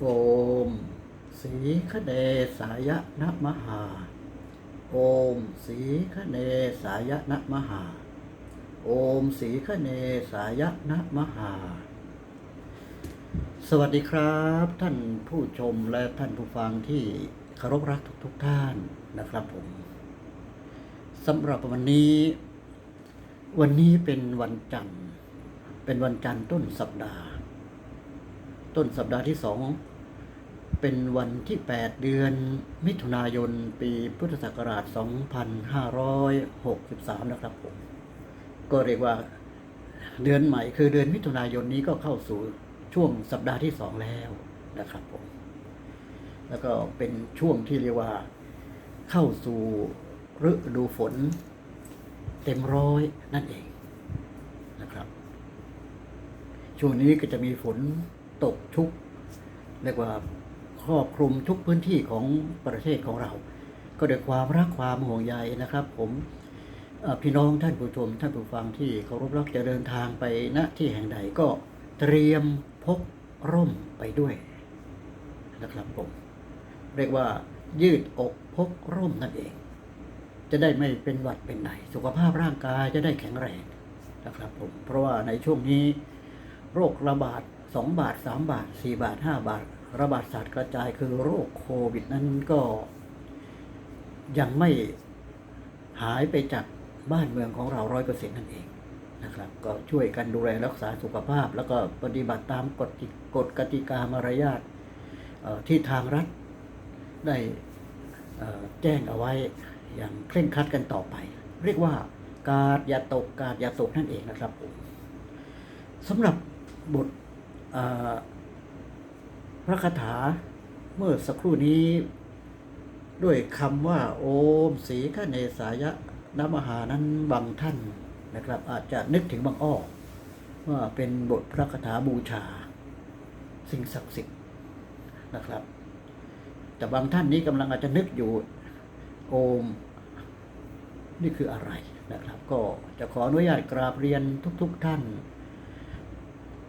โอมสีคเนสายะนะมหา โอมสีคเนสายะนะมหา โอมสีคเนสายะนะมหา สวัสดีครับ ท่านผู้ชมและท่านผู้ฟังที่เคารพรักทุกๆทท่านนะครับผมสำหรับวันนี้ วันนี้เป็นวันจันทร์ เป็นวันจันทร์ต้นสัปดาห์ ต้นสัปดาห์ที่สองเป็นวันที่ 8 เดือนมิถุนายนปีพุทธศักราช 2563 นะครับผมก็เรียกว่าเดือนใหม่คือเดือนมิถุนายนนี้ก็เข้าสู่ช่วงสัปดาห์ที่สองแล้วนะครับผมแล้วก็เป็นช่วงที่เรียกว่าเข้าสู่ฤดูฝน เต็มร้อยนั่นเองนะครับ ช่วงนี้ก็จะมีฝน ตกชุกเรียกว่าครอบคลุมทุกพื้นที่ของประเทศของเรา ก็ด้วยความรักความห่วงใยนะครับ ผมพี่น้องท่านผู้ชมท่านผู้ฟังที่เคารพรักจะเดินทางไปณที่แห่งใดก็เตรียมพกร่มไปด้วยนะครับผมเรียกว่ายืดอกพกร่มนั่นเอง จะได้ไม่เป็นหวัดเป็นไหน สุขภาพร่างกายจะได้แข็งแรงนะครับผมเพราะว่าในช่วงนี้ โรคระบาด 2บาท3บาท4บาท5บาท ระบาดสัตว์กระจายคือโรคโควิดนั้นก็ ยังไม่หายไปจากบ้านเมืองของเราร้อยเปอร์เซ็นต์นั่นเองนะครับ ก็ช่วยกันดูแลรักษาสุขภาพ แล้วก็ปฏิบัติตามกฎกฎกติกามารยาทที่ทางรัฐได้แจ้งเอาไว้อย่างเคร่งครัดกันต่อไป เรียกว่าการอย่าตกการอย่าตกนั่นเองนะครับสำหรับบท พระคาถาเมื่อสักครู่นี้ ด้วยคำว่า โอมสีขเนสายะนมหานั้นบางท่านนะครับ อาจจะนึกถึงบางอ้อว่าเป็นบทพระคาถาบูชา สิ่งศักดิ์สิทธิ์นะครับ แต่บางท่านนี้กำลังอาจจะนึกอยู่โอม นี่คืออะไรนะครับ ก็จะขออนุญาตกราบเรียนทุก ๆท่าน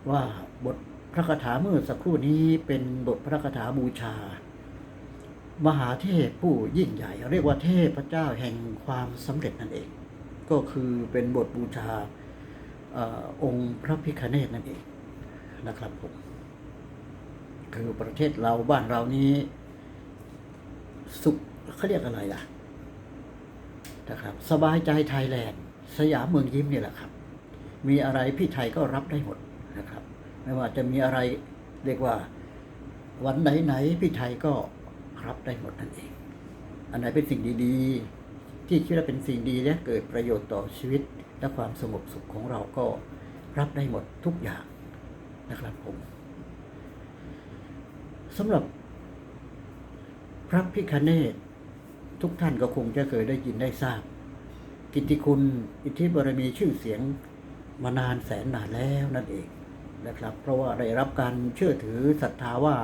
ว่าบท ระคาถาเมื่อสักครู่นี้เป็นบทพระคาถาบูชา มหาเทพผู้ยิ่งใหญ่ เรียกว่าเทพเจ้าแห่งความสำเร็จนั่นเอง ก็คือเป็นบทบูชาอองค์พระพิคเนตนั่นเองนะครับผมคือประเทศเราบ้านเรานี้ สุขเขาเรียกอะไรล่ะนะครับ สบายใจไทยแลนด์ สยามเมืองยิ้มเนี่ยแหละครับ มีอะไรพี่ไทยก็รับได้หมด ไม่ว่าจะมีอะไรเรียกว่าวันไหนๆพี่ไทยก็รับได้หมดนั่นเอง อันไหนเป็นสิ่งดีๆ ที่คิดว่าเป็นสิ่งดีและเกิดประโยชน์ต่อชีวิตและความสงบสุขของเราก็รับได้หมดทุกอย่างนะครับผมสำหรับพระพิคเนตทุกท่านก็คงจะเคยได้ยินได้ทราบ กิตติคุณอิทธิบารมีชื่อเสียงมานานแสนนานแล้วนั่นเอง นะครับ เพราะว่าได้รับการเชื่อถือศรัทธาว่า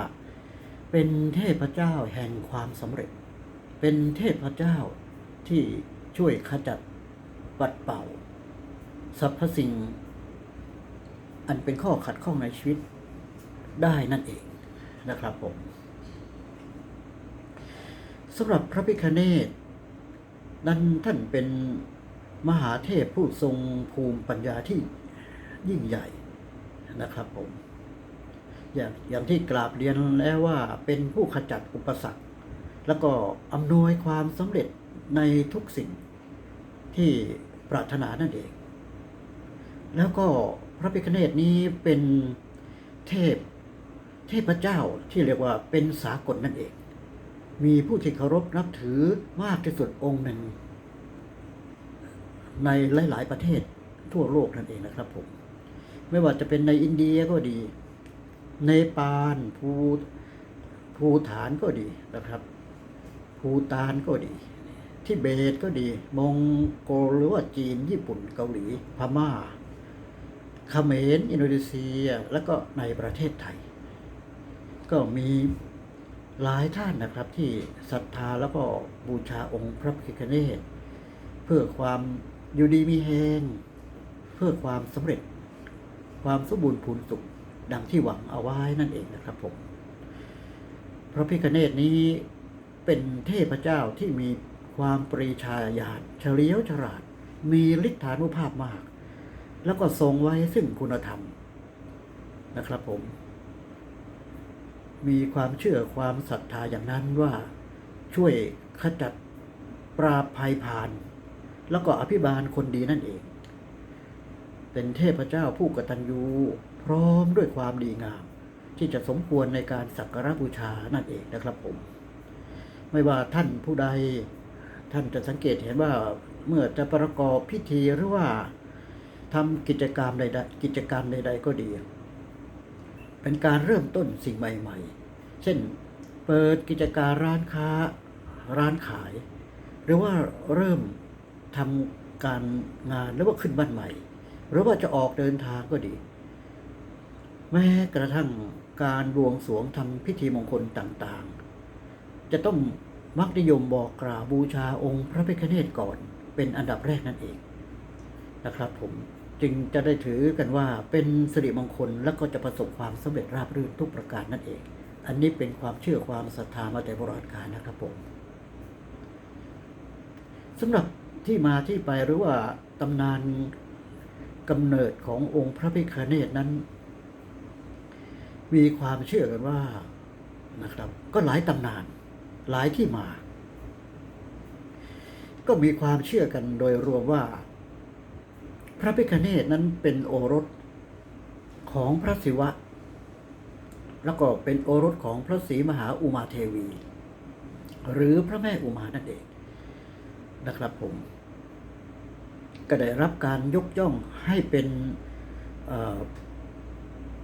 เป็นเทพเจ้าแห่งความสำเร็จ เป็นเทพเจ้าที่ช่วยขจัดปัดเป่าสรรพสิ่ง อันเป็นข้อขัดข้องในชีวิตได้นั่นเองนะครับผมสำหรับพระพิคเนตนั้นท่านเป็นมหาเทพผู้ทรงภูมิปัญญาที่ยิ่งใหญ่ นะครับผม อย่างอย่างที่กราบเรียนแล้วว่าเป็นผู้ขจัดอุปสรรค แล้วก็อำนวยความสำเร็จในทุกสิ่งที่ปรารถนานั่นเอง แล้วก็พระพิคเนตนี้เป็นเทพเทพเจ้าที่เรียกว่าเป็นสากลนั่นเอง มีผู้ที่เคารพนับถือมากที่สุดองค์หนึ่ง ในหลาย ๆ ประเทศทั่วโลกนั่นเองนะครับผม ไม่ว่าจะเป็นในอินเดียก็ดี ในปานภูภูฐานก็ดีนะครับ ภูตานก็ดีที่เบตก็ดีมองโกลหรือว่าจีนญี่ปุ่นเกาหลีพม่าเขมรอินโดนีเซียแล้วก็ในประเทศไทย ก็มีหลายท่านนะครับที่ศรัทธาแล้วก็บูชาองค์พระพิฆเนศเพื่อความอยู่ดีมีแหงเพื่อความสำเร็จ ความสมบูรณ์พูนสุขดังที่หวังเอาไว้นั่นเองนะครับผม พระพิคเนตนี้เป็นเทพเจ้าที่มีความปรีชาญาณเฉลียวฉลาด มีฤทธานุภาพมาก แล้วก็ทรงไว้ซึ่งคุณธรรมนะครับผม มีความเชื่อความศรัทธาอย่างนั้นว่าช่วยขจัดปราบภัยพาน แล้วก็อภิบาลคนดีนั่นเอง เป็นเทพเจ้าผู้กตัญญูพร้อมด้วยความดีงาม ที่จะสมควรในการสักการะบูชานั่นเองนะครับผม ไม่ว่าท่านผู้ใด ท่านจะสังเกตเห็นว่าเมื่อจะประกอบพิธีหรือว่าทำกิจกรรมใดๆกิจการมใด ๆ ก็ดี เป็นการเริ่มต้นสิ่งใหม่ ๆ เช่นเปิดกิจการร้านค้าร้านขาย หรือว่าเริ่มทำการงานหรือว่าขึ้นบ้านใหม่ หรือว่าจะออกเดินทางก็ดี แม้กระทั่งการบวงสรวงทำพิธีมงคลต่างๆ จะต้องมักนิยมบอกกล่าวบูชาองค์พระพิฆเนศก่อน เป็นอันดับแรกนั่นเองนะครับ ผมจึงจะได้ถือกันว่าเป็นสิริมงคลและก็จะประสบความสำเร็จราบรื่นทุกประการนั่นเอง อันนี้เป็นความเชื่อความศรัทธามาแต่โบราณกาลนะครับผมสำหรับที่มาที่ไปหรือว่าตำนาน กำเนิดขององค์พระพิฆเนศนั้น มีความเชื่อกันว่านะครับ ก็หลายตำนานหลายที่มา ก็มีความเชื่อกันโดยรวมว่า พระพิฆเนศนั้นเป็นโอรสของพระศิวะ แล้วก็เป็นโอรสของพระศรีมหาอุมาเทวี หรือพระแม่อุมานั่นเองนะครับผม ก็ได้รับการยกย่องให้เป็น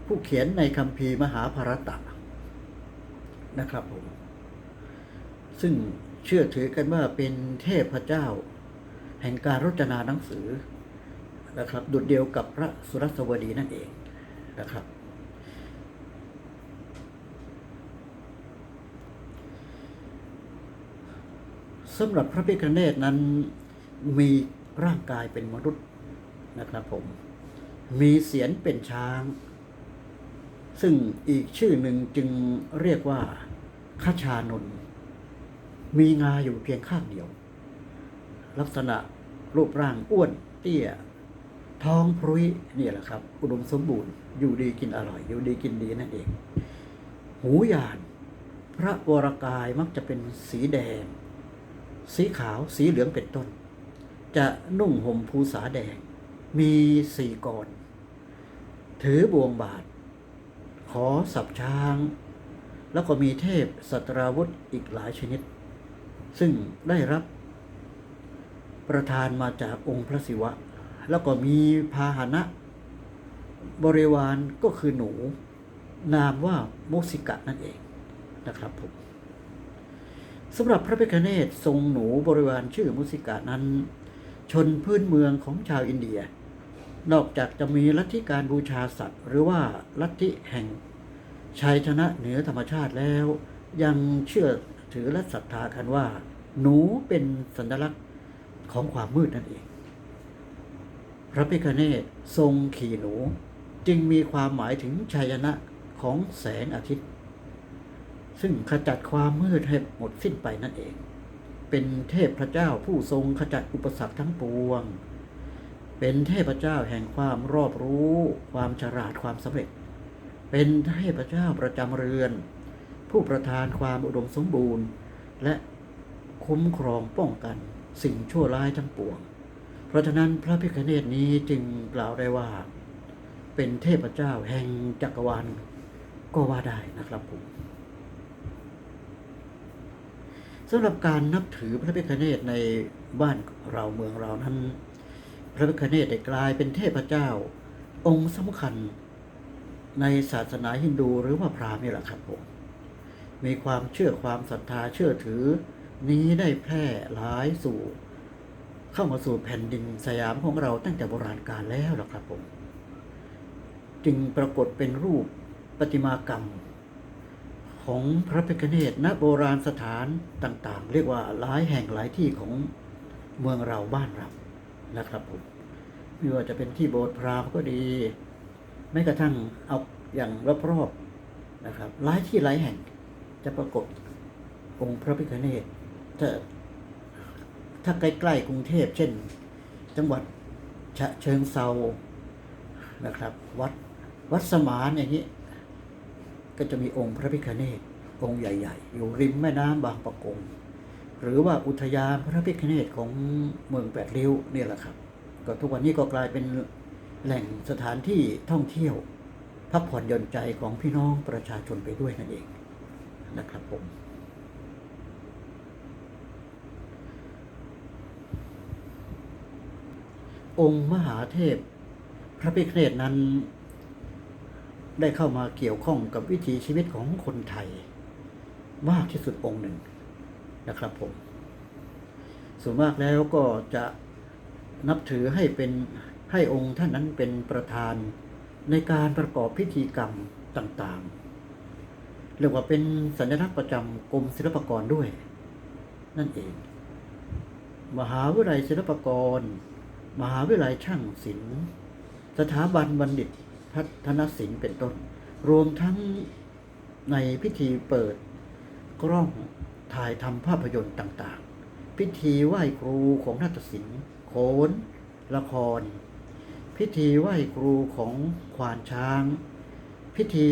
ผู้เขียนในคัมภีร์มหาภารตะนะครับผม ซึ่งเชื่อถือกันว่าเป็นเทพเจ้า แห่งการรจนาหนังสือนะครับดุดเดียวกับพระสุรสวดีนั่นเองนะครับ สำหรับพระพิฆเนศนั้นมี ร่างกายเป็นมนุษย์นะครับผม มีเสียนเป็นช้าง ซึ่งอีกชื่อหนึ่งจึงเรียกว่าขชานนมีงาอยู่เพียงข้างเดียว ลักษณะรูปร่างอ้วนเตี้ย ท้องพรุยนี่แหละครับ อุดมสมบูรณ์อยู่ดีกินอร่อย อยู่ดีกินดีนั่นเอง หูยาน พระวรกายมักจะเป็นสีแดง สีขาวสีเหลืองเป็นต้น จะนุ่งห่มภูษาแดง มีสี่กรถือบวงบาท ขอสับช้าง แล้วก็มีเทพสัตราวุธอีกหลายชนิด ซึ่งได้รับ ประทานมาจากองค์พระศิวะ แล้วก็มีพาหนะ บริวารก็คือหนู นามว่าโมสิกะนั่นเองนะครับผมสำหรับพระพิฆเนศทรงหนูบริวารชื่อมุสิกะนั้น ชนพื้นเมืองของชาวอินเดีย นอกจากจะมีลัทธิการบูชาสัตว์ หรือว่าลัทธิแห่งชัยชนะเหนือธรรมชาติแล้ว ยังเชื่อถือและศรัทธากันว่า หนูเป็นสัญลักษณ์ของความมืดนั่นเอง พระพิฆเนศทรงขี่หนูจึงมีความหมายถึงชัยชนะของแสงอาทิตย์ ซึ่งขจัดความมืดให้หมดสิ้นไปนั่นเอง เป็นเทพพระเจ้าผู้ทรงขจัดอุปสรรคทั้งปวง เป็นเทพเจ้าแห่งความรอบรู้ ความฉลาดความสำเร็จ เป็นเทพเจ้าประจำเรือน ผู้ประทานความอุดมสมบูรณ์ และคุ้มครองป้องกันสิ่งชั่วร้ายทั้งปวง เพราะฉะนั้นพระพิฆเนศนี้จึงกล่าวได้ว่า เป็นเทพเจ้าแห่งจักรวาลก็ว่าได้นะครับผม สำหรับการนับถือพระพิฆเนศในบ้านเราเมืองเรานั้น พระพิฆเนศได้กลายเป็นเทพเจ้า องค์สำคัญในศาสนาฮินดูหรือว่าพราหมณ์นี่แหละครับผมมีความเชื่อความศรัทธาเชื่อถือ นี้ได้แพร่หลายสู่ เข้ามาสู่แผ่นดินสยามของเราตั้งแต่โบราณกาลแล้วล่ะครับผม จึงปรากฏเป็นรูปประติมากรรม ของพระพิฆเนศณโบราณสถานต่างๆ เรียกว่าหลายแห่งหลายที่ของเมืองเราบ้านเรานะครับผมไม่ว่าจะเป็นที่โบสถ์พราหมณ์ก็ดีแม้กระทั่งเอาอย่างรอบๆนะครับหลายที่หลายแห่งจะปรากฏองค์พระพิฆเนศถ้าถ้าใกล้ๆกรุงเทพเช่น จังหวัดฉะเชิงเซานะครับ วัดวัดสมานอย่างนี้ ก็จะมีองค์พระพิฆเนศองค์ใหญ่ ๆ อยู่ริมแม่น้ำบางปะกง หรือว่าอุทยานพระพิฆเนศของเมืองแปดริ้วนี่แหละครับ ก็ทุกวันนี้ก็กลายเป็นแหล่งสถานที่ท่องเที่ยว พักผ่อนหย่อนใจของพี่น้องประชาชนไปด้วยนั่นเองนะครับผมองค์มหาเทพ พระพิฆเนศนั้น ได้เข้ามาเกี่ยวข้องกับวิถีชีวิตของคนไทย มากที่สุดองค์หนึ่งนะครับผม ส่วนมากแล้วก็จะนับถือให้เป็นให้องค์ท่านนั้นเป็นประธานในการประกอบพิธีกรรมต่างๆ เรียกว่าเป็นสัญลักษณ์ประจำกรมศิลปากรด้วย นั่นเอง มหาวิทยาลัยศิลปากร มหาวิทยาลัยช่างศิลป์ สถาบันบัณฑิต พัฒนศิลป์เป็นต้น รวมทั้งในพิธีเปิดกล้องถ่ายทำภาพยนตร์ต่างๆ พิธีไหว้ครูของนาฏศิลป์โขน ละคร พิธีไหว้ครูของควานช้าง พิธี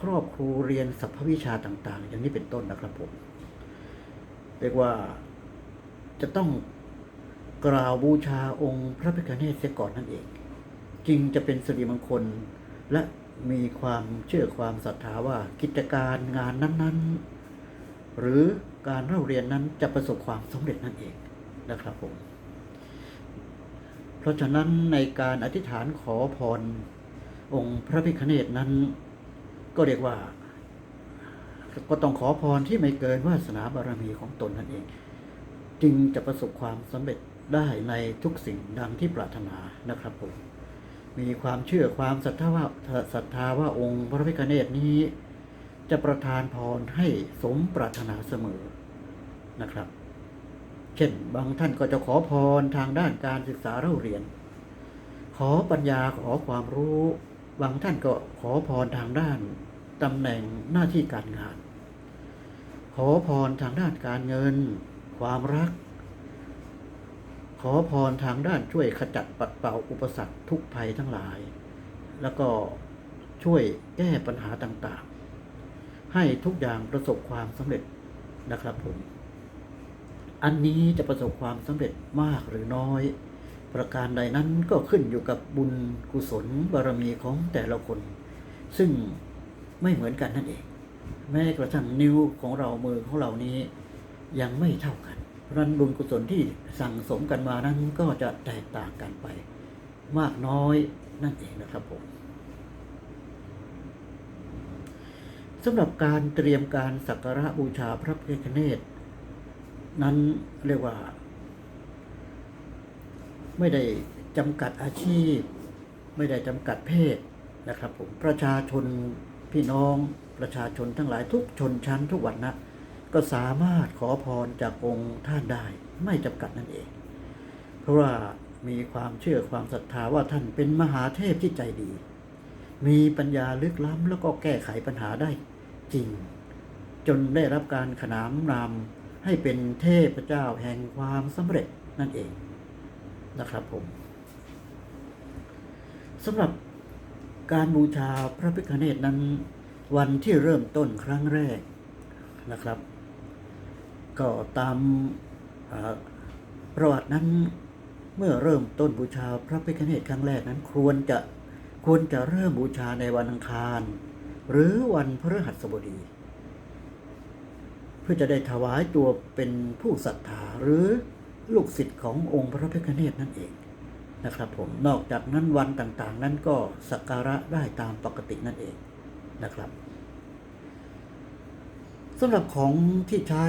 ครอบครูเรียนสรรพวิชาต่างๆ อย่างนี้เป็นต้นนะครับผม เรียกว่าจะต้องกล่าวบูชาองค์พระพิฆเนศเสียก่อนนั่นเอง จึงจะเป็นสิริมงคล และมีความเชื่อความศรัทธาว่ากิจการงานนั้น ๆ หรือการเล่าเรียนนั้นจะประสบความสำเร็จนั่นเองนะครับผม เพราะฉะนั้นในการอธิษฐานขอพรองค์พระพิฆเนศนั้น ก็เรียกว่า ก็ต้องขอพรที่ไม่เกินวาสนาบารมีของตนนั่นเอง จึงจะประสบความสำเร็จได้ในทุกสิ่งดังที่ปรารถนานะครับผม มีความเชื่อความศรัทธาว่าศรัทธาว่าองค์พระพิฆเนศนี้ จะประทานพรให้สมปรารถนาเสมอนะครับ เช่นบางท่านก็จะขอพรทางด้านการศึกษาเล่าเรียน ขอปัญญาขอความรู้ บางท่านก็ขอพรทางด้านตำแหน่งหน้าที่การงาน ขอพรทางด้านการเงิน ความรัก ขอพรทางด้านช่วยขจัดปัดเป่าอุปสรรคทุกภัยทั้งหลาย แล้วก็ช่วยแก้ปัญหาต่างๆ ให้ทุกอย่างประสบความสำเร็จนะครับผม อันนี้จะประสบความสำเร็จมากหรือน้อย ประการใดนั้นก็ขึ้นอยู่กับบุญกุศลบารมีของแต่ละคน ซึ่งไม่เหมือนกันนั่นเอง แม้กระทั่งนิ้วของเรามือของเรานี้ยังไม่เท่ากัน เพราะนั้นบุญกุศลที่สั่งสมกันมานั้นก็จะแตกต่างกันไป มากน้อยนั่นเองนะครับผมสำหรับการเตรียมการสักการะบูชาพระพิฆเนศนั้นเรียกว่า ไม่ได้จำกัดอาชีพ ไม่ได้จำกัดเพศนะครับผมประชาชนพี่น้องประชาชนทั้งหลายทุกชนชั้นทุกวันนะ ก็สามารถขอพรจากองค์ท่านได้ไม่จำกัดนั่นเอง เพราะว่ามีความเชื่อความศรัทธาว่าท่านเป็นมหาเทพที่ใจดี มีปัญญาลึกล้ำแล้วก็แก้ไขปัญหาได้จริง จนได้รับการขนามนามให้เป็นเทพเจ้าแห่งความสำเร็จนั่นเองนะครับผมสำหรับการบูชาพระพิฆเนศนั้นวันที่เริ่มต้นครั้งแรกนะครับ ก็ตามประวัตินั้นเมื่อเริ่มต้นบูชาพระพิฆเนศครั้งแรกนั้นควรจะควรจะเริ่มบูชาในวันอังคาร หรือวันพฤหัสบดี เพื่อจะได้ถวายตัวเป็นผู้ศรัทธาหรือลูกศิษย์ขององค์พระพิฆเนศนั่นเองนะครับผมนอกจากนั้นวันต่างๆ นั้นก็สักการะได้ตามปกตินั่นเองนะครับสำหรับของที่ใช้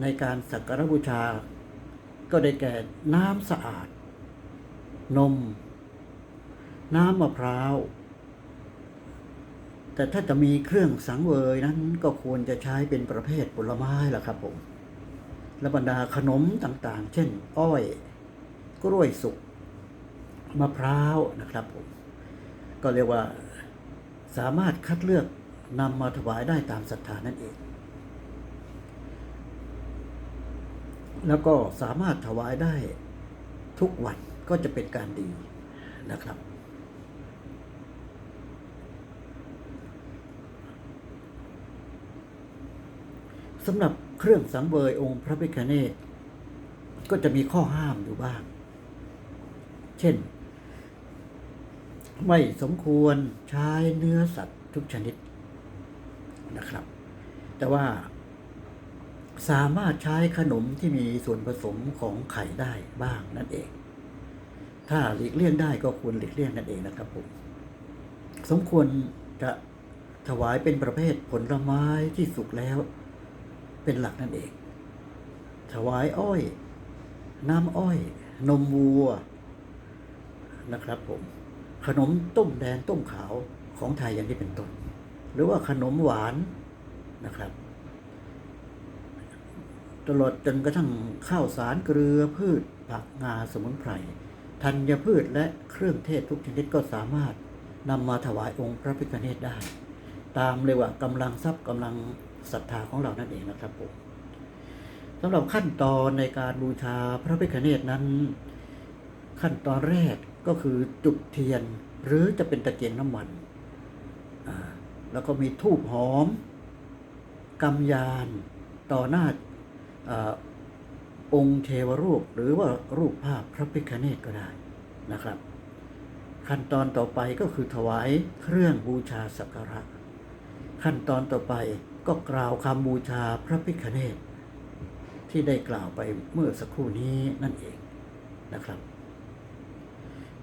ในการสักการบูชา ก็ได้แก่น้ำสะอาด นม น้ำมะพร้าว แต่ถ้าจะมีเครื่องสังเวยนั้นก็ควรจะใช้เป็นประเภทผลไม้ล่ะครับผมและบรรดาขนมต่างๆ เช่น อ้อย กล้วยสุก มะพร้าวนะครับผม ก็เรียกว่าสามารถคัดเลือกนำมาถวายได้ตามศรัทธานั่นเอง แล้วก็สามารถถวายได้ทุกวันก็จะเป็นการดีนะครับ สำหรับเครื่องสังเวยองค์พระพิฆเนศก็จะมีข้อห้ามอยู่บ้าง เช่น ไม่สมควรใช้เนื้อสัตว์ทุกชนิดนะครับ แต่ว่า สามารถใช้ขนมที่มีส่วนผสมของไข่ได้บ้างนั่นเอง ถ้าหลีกเลี่ยงได้ก็ควรหลีกเลี่ยงนั่นเองนะครับผมสมควรจะถวายเป็นประเภทผลไม้ที่สุกแล้ว เป็นหลักนั่นเอง ถวายอ้อย น้ำอ้อย นมวัวนะครับผม ขนมต้มแดงต้มขาวของไทยอย่างนี้เป็นต้น หรือว่าขนมหวานนะครับ ตลอดจนกระทั่งข้าวสารเกลือพืชผักงาสมุนไพรธัญพืชและเครื่องเทศทุกชนิดก็สามารถนำมาถวายองค์พระพิฆเนศได้ ตามเรียว่ากำลังทรัพย์กำลังศรัทธาของเรานั่นเองนะครับผมสำหรับขั้นตอนในการบูชาพระพิฆเนศนั้น ขั้นตอนแรกก็คือจุดเทียนหรือจะเป็นตะเกียงน้ำมัน แล้วก็มีทูบหอมกำยานต่อหน้า องค์เทวรูปหรือว่ารูปภาพพระพิฆเนศก็ได้นะครับ ขั้นตอนต่อไปก็คือถวายเครื่องบูชาสักการะ ขั้นตอนต่อไปก็กล่าวคำบูชาพระพิฆเนศที่ได้กล่าวไปเมื่อสักครู่นี้นั่นเองนะครับ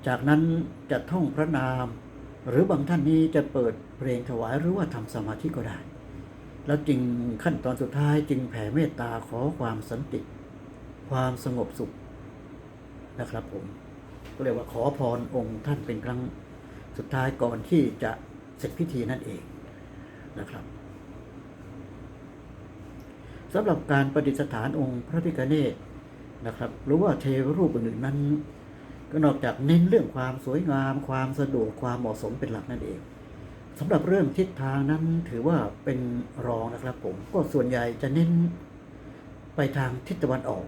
จากนั้นจะท่องพระนาม หรือบางท่านนี้จะเปิดเพลงถวายหรือว่าทำสมาธิก็ได้ แล้วจึงขั้นตอนสุดท้ายจึงแผ่เมตตาขอความสันติ ความสงบสุขนะครับผมก็เรียกว่าขอพรองค์ท่านเป็นครั้งสุดท้ายก่อนที่จะเสร็จพิธีนั่นเองนะครับสำหรับการประดิษฐานองค์พระพิฆเนศนะครับ หรือว่าเทวรูปอื่นๆนั้น ก็นอกจากเน้นเรื่องความสวยงาม ความสะดวกความเหมาะสมเป็นหลักนั่นเอง สำหรับเรื่องทิศทางนั้นถือว่าเป็นรองนะครับผมก็ส่วนใหญ่จะเน้นไปทางทิศตะวันออก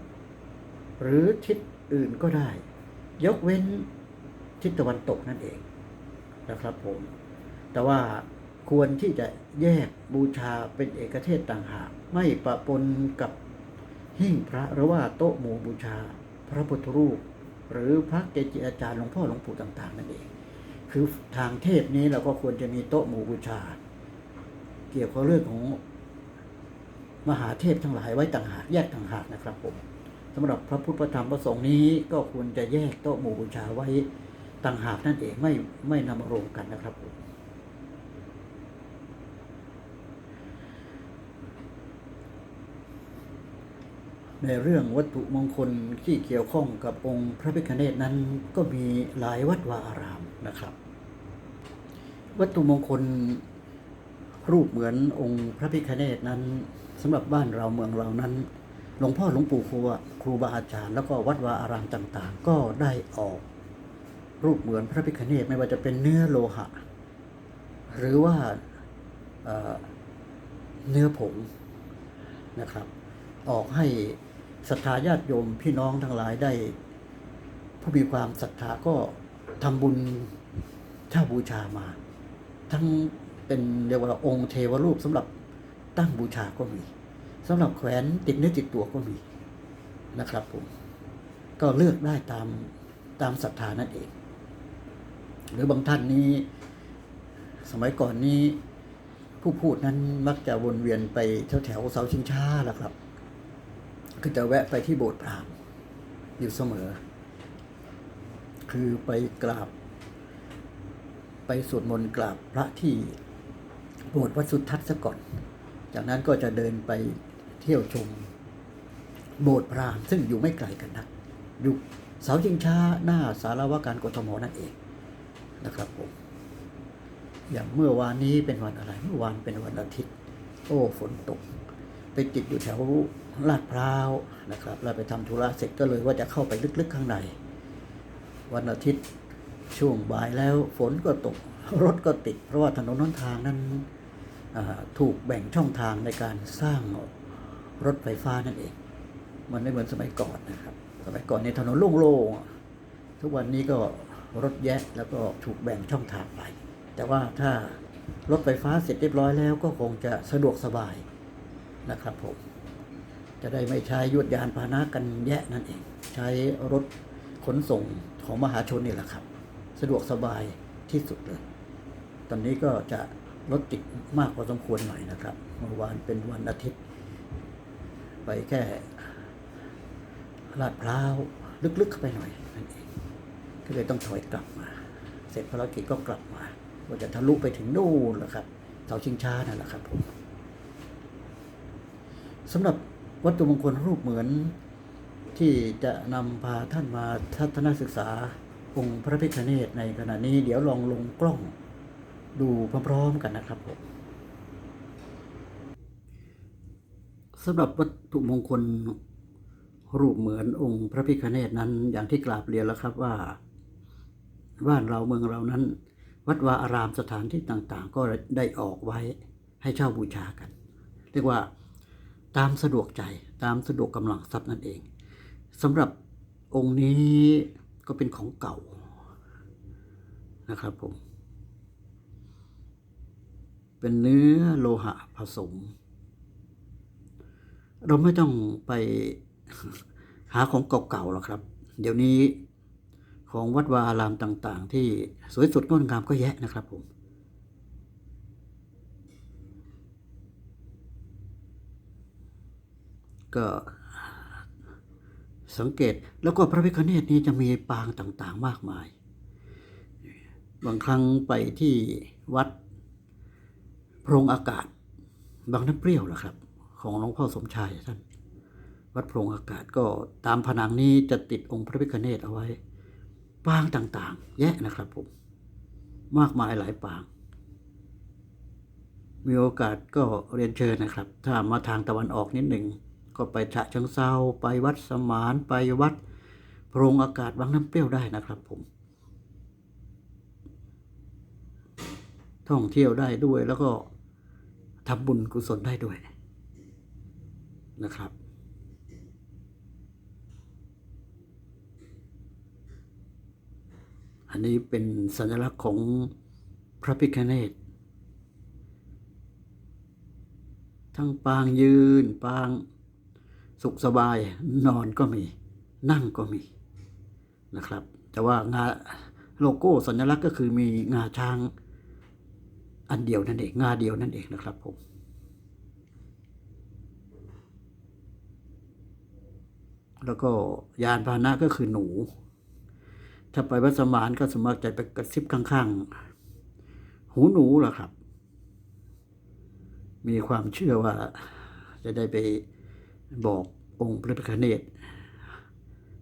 หรือทิศอื่นก็ได้ ยกเว้นทิศตะวันตกนั่นเองนะครับผม แต่ว่าควรที่จะแยกบูชาเป็นเอกเทศต่างหาก ไม่ปะปนกับหิ้งพระหรือว่าโต๊ะหมู่บูชา พระพุทธรูป หรือพระเกจิอาจารย์หลวงพ่อหลวงปู่ต่าง ๆ นั่นเอง คือทางเทพนี้เราก็ควรจะมีโต๊ะหมู่บูชา เกี่ยวกับเรื่องของมหาเทพทั้งหลายไว้ต่างหากแยกต่างหากนะครับผมสำหรับพระพุทธธรรมพระสงฆ์นี้ก็ควรจะแยกโต๊ะหมู่บูชาไว้ต่างหากนั่นเองไม่ไม่นำมารวมกันนะครับผมในเรื่องวัตถุมงคลที่เกี่ยวข้องกับองค์พระพิฆเนศนั้นก็มีหลายวัดวาอาราม นะครับ วัตถุมงคลรูปเหมือนองค์พระพิฆเนศนั้นสำหรับบ้านเราเมืองเรานั้น หลวงพ่อหลวงปู่ครูครูบาอาจารย์ แล้วก็วัดวาอารามต่างๆ ก็ได้ออก รูปเหมือนพระพิฆเนศไม่ว่าจะเป็นเนื้อโลหะ หรือว่าเเนื้อผงนะครับ ออกให้ศรัทธาญาติโยมพี่น้องทั้งหลายได้ ผู้มีความศรัทธาก็ ทำบุญเช่าบูชามา ทั้งเป็นเรียกว่าองค์เทวรูปสำหรับตั้งบูชาก็มีสำหรับแขวนติดเนื้อติดตัวก็มีนะครับผมก็เลือกได้ตามตามศรัทธานั่นเอง หรือบางท่านนี้ สมัยก่อนนี้ผู้พูดนั้นมักจะวนเวียนไปแถวแถวเสาชิงช้าแหละครับ ก็จะแวะไปที่โบสถ์พราหมณ์อยู่เสมอ คือไปกราบ ไปสวดมนต์กราบพระที่โบสถ์วัดสุทัศน์ซะก่อน จากนั้นก็จะเดินไปเที่ยวชมโบสถ์พราหมณ์ซึ่งอยู่ไม่ไกลกันนักอยู่เสาชิงช้าหน้าสารวการกทมนั่นเองนะครับผมอย่างเมื่อวานนี้เป็นวันอะไร เมื่อวานเป็นวันอาทิตย์ โอ้ฝนตก ไปติดอยู่แถวลาดพร้าวนะครับเราไปทำธุระเสร็จก็เลยว่าจะเข้าไปลึกๆข้างใน วันอาทิตย์ช่วงบ่ายแล้วฝนก็ตกรถก็ติด เพราะว่าถนนหนทางนั้นถูกแบ่งช่องทางในการสร้างรถไฟฟ้านั่นเอง มันไม่เหมือนสมัยก่อนนะครับ สมัยก่อนในถนนโล่งๆทุกวันนี้ก็รถแยะแล้วก็ถูกแบ่งช่องทางไป แต่ว่าถ้ารถไฟฟ้าเสร็จเรียบร้อยแล้วก็คงจะสะดวกสบายนะครับผม จะได้ไม่ใช้ยวดยานพาหนะกันแยะนั่นเอง ใช้รถขนส่ง ของมหาชนนี่แหละครับ สะดวกสบายที่สุดเลย ตอนนี้ก็จะรถติดมากพอสมควรหน่อยนะครับ เมื่อวานเป็นวันอาทิตย์ ไปแค่ลาดพร้าว ลึกๆเข้าไปหน่อยนั่นเองก็เลยต้องถอยกลับมา เสร็จภารกิจก็กลับมาว่าจะทะลุไปถึงนู่นแหละครับเสาชิงช้านั่นแหละครับผมสำหรับวัตถุมงคลรูปเหมือน ที่จะนำพาท่านมาทัศนศึกษาองค์พระพิฆเนศในขณะนี้เดี๋ยวลองลงกล้องดูพร้อมๆกันนะครับผมสำหรับวัตถุมงคลรูปเหมือนองค์พระพิฆเนศนั้นอย่างที่กราบเรียนแล้วครับว่าบ้านเราเมืองเรานั้น วัดวาอารามสถานที่ต่างๆ ก็ได้ออกไว้ให้เช่าบูชากัน เรียกว่าตามสะดวกใจตามสะดวกกำลังทรัพย์นั่นเอง สำหรับองค์นี้ก็เป็นของเก่านะครับผม เป็นเนื้อโลหะผสม เราไม่ต้องไปหาของเก่าๆหรอกครับ เดี๋ยวนี้ของวัดวาอารามต่างๆ ที่สวยสดงดงามก็แยะนะครับผม ก็ สังเกตแล้วก็พระพิฆเนศนี้จะมีปางต่างๆ มากมาย บางครั้งไปที่วัดโพรงอากาศ บางน้ำเปรี้ยวล่ะครับ ของหลวงพ่อสมชายท่าน วัดโพรงอากาศก็ตามผนังนี้จะติดองค์พระพิฆเนศเอาไว้ ปางต่างๆ แยะนะครับผม มากมายหลายปาง มีโอกาสก็เรียนเชิญนะครับ ถ้ามาทางตะวันออกนิดหนึ่ง ก็ไปฉะเชิงเซาไปวัดสมานไปวัดโพรงอากาศบางน้ำเปรี้ยวได้นะครับผม ท่องเที่ยวได้ด้วยแล้วก็ทำบุญกุศลได้ด้วยนะครับ อันนี้เป็นสัญลักษณ์ของพระพิฆเนศทั้งปางยืนปาง สุขสบายนอนก็มี นั่งก็มีนะครับ แต่ว่างาโลโก้สัญลักษณ์ก็คือมีงาช้างอันเดียวนั่นเองงาเดียวนั่นเองนะครับผมแล้วก็ยานพาหนะก็คือหนู ถ้าไปวัดสมานก็สมัครใจไปกระซิบข้างๆ หูหนูล่ะครับ มีความเชื่อว่าจะได้ไป บอกองค์พระพิฆเนศ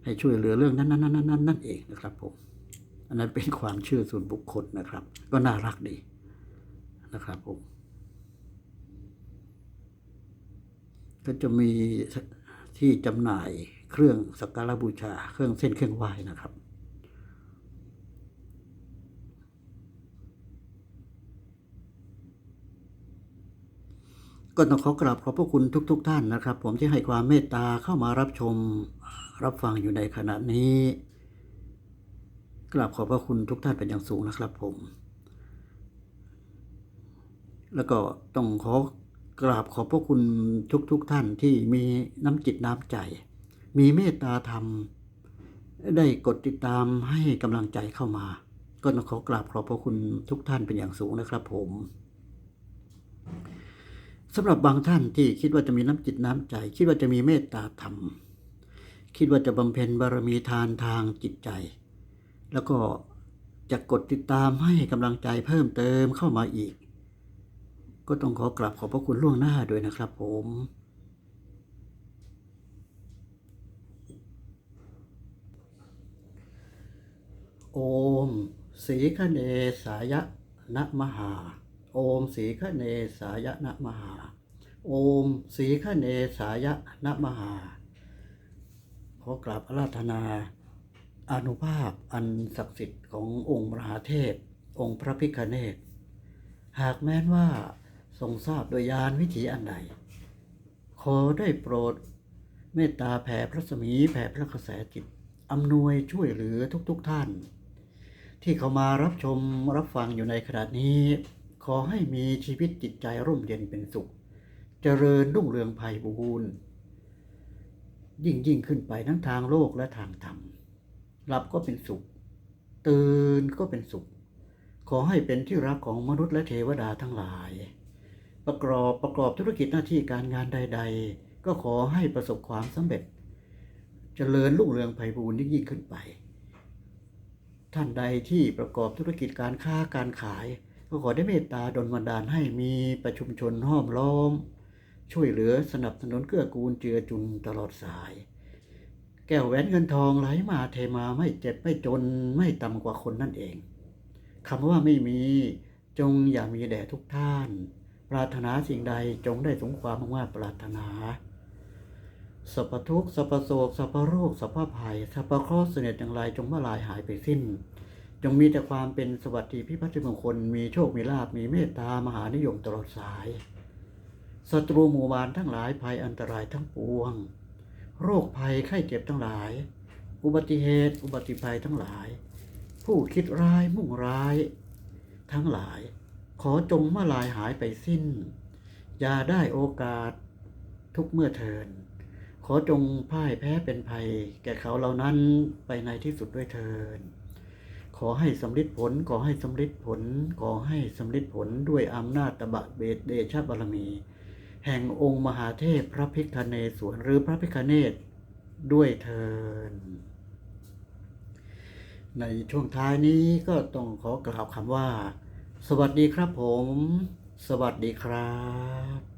ให้ช่วยเหลือเรื่องนั้นนั้นนั้นนั้นนั่นเองนะครับผมอันนั้นเป็นความเชื่อส่วนบุคคลนะครับ ก็น่ารักดีนะครับผมก็จะมีที่จำหน่ายเครื่องสักการะบูชา เครื่องเส้นเครื่องไหว้นะครับ ก็ต้องขอกราบขอบพระคุณทุกๆทท่านนะครับ ผมที่ให้ความเมตตาเข้ามารับชมรับฟังอยู่ในขณะนี้ กราบขอบพระคุณทุกท่านเป็นอย่างสูงนะครับผม แล้วก็ต้องขอกราบขอบพระคุณทุกๆทท่านที่มีน้ำจิตน้ำใจ มีเมตตาธรรม ได้กดติดตามให้กำลังใจเข้ามา ก็ต้องขอกราบขอบพระคุณทุกท่านเป็นอย่างสูงนะครับผม สำหรับบางท่านที่คิดว่าจะมีน้ำจิตน้ำใจ คิดว่าจะมีเมตตาธรรม คิดว่าจะบำเพ็ญบารมีทานทางจิตใจ แล้วก็จะกดติดตามให้กำลังใจเพิ่มเติมเข้ามาอีก ก็ต้องขอกราบขอบพระคุณล่วงหน้าด้วยนะครับผมโอมสีคเนสายะนะมหา โอมสีคเนสายะนะมหา โอมสีคเนสายะนะมหา ขอกราบอาราธนาอนุภาพอันศักดิ์สิทธิ์ขององค์มหาเทพ องค์พระพิฆเนศ หากแม้นว่าทรงทราบโดยยานวิถีอันใด ขอได้โปรดเมตตาแผ่พระสมีแผ่พระกระแสจิตอำนวยช่วยเหลือทุกๆทท่าน ที่เขามารับชมรับฟังอยู่ในขณะนี้ อให้มีชีวิตจิตใจร่มเย็นเป็นสุข เจริญรุ่งเรืองไพบูรณ์ยิ่งยิ่งขึ้นไปทั้งทางโลกและทางธรรมหลับก็เป็นสุข ตื่นก็เป็นสุข ขอให้เป็นที่รักของมนุษย์และเทวดาทั้งหลาย ประกอบประกอบธุรกิจหน้าที่การงานใด ๆ ก็ขอให้ประสบความสำเร็จ เจริญรุ่งเรืองไพบูรณ์ยิ่งยิ่งขึ้นไป ท่านใดที่ประกอบธุรกิจการค้าการขาย ก็ขอได้เมตตาดลบันดาลให้มีประชุมชนห้อมล้อม ช่วยเหลือสนับสนุนเกื้อกูลเจือจุนตลอดสาย แก้วแหวนเงินทองไหลมาเทมาไม่เจ็บไม่จนไม่ต่ำกว่าคนนั่นเองคำว่าไม่มีจงอย่ามีแด่ทุกท่าน ปรารถนาสิ่งใดจงได้สมความมุ่งมั่นปรารถนาสัพทุกสัพโศกสัพโรคสัพภัยสัพเคราะห์เสน็จอย่างไรจงมาลายหายไปสิ้น จงมีแต่ความเป็นสวัสดิพิพัฒน์มงคล มีโชค มีลาภมีเมตตามหานิยมตลอดสาย ศัตรูหมู่บานทั้งหลายภัยอันตรายทั้งปวง โรคภัยไข้เจ็บทั้งหลาย อุบัติเหตุ อุบัติภัยทั้งหลาย ผู้คิดร้ายมุ่งร้าย ทั้งหลาย ขอจงมาลายหายไปสิ้น อย่าได้โอกาสทุกเมื่อเทินขอจงพ่ายแพ้เป็นภัย แก่เขาเหล่านั้นไปในที่สุดด้วยเทิน ขอให้สำลิดผล ขอให้สำลิดผล ขอให้สำลิดผลด้วยอำนาจตบะเบดเดชบารมี แห่งองค์มหาเทพพระพิคเนศวรหรือพระพิคเนตด้วยเทินในช่วงท้ายนี้ก็ต้องขอกล่าวคำว่า สวัสดีครับผม สวัสดีครับ